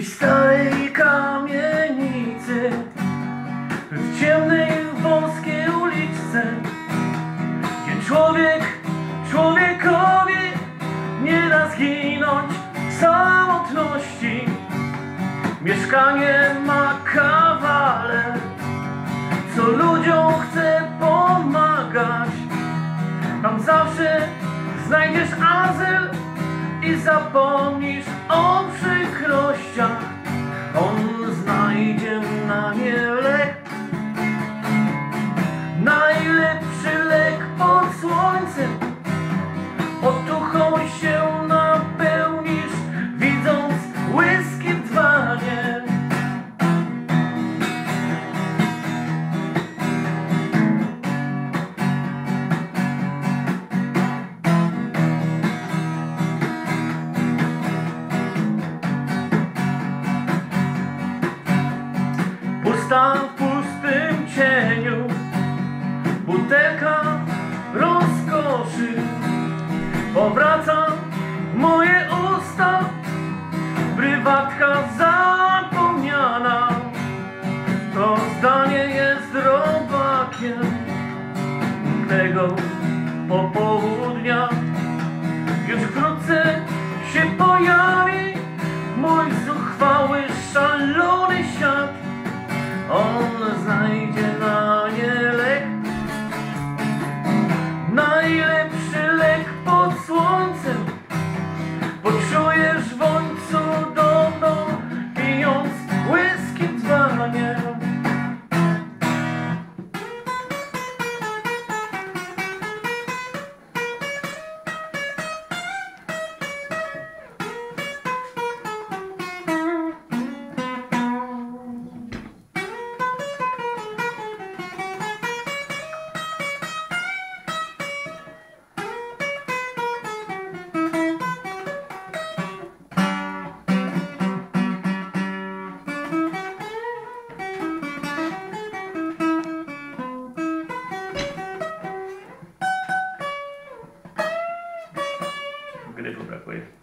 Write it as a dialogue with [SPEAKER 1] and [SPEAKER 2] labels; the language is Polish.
[SPEAKER 1] starej kamienicy W ciemnej wąskiej uliczce. Gdzie człowiek człowiekowi Nie da zginąć w samotności. Mieszkanie ma kawaler Co ludziom chce pomagać. Tam zawsze znajdziesz azyl i zapomnisz o przykrościach. W pustym cieniu. Butelka rozkoszy. Powraca moje usta. Prywatka zapomniana. To zdanie jest robakiem Tego popołudnia. Już wkrótce się pojawi. if I did it.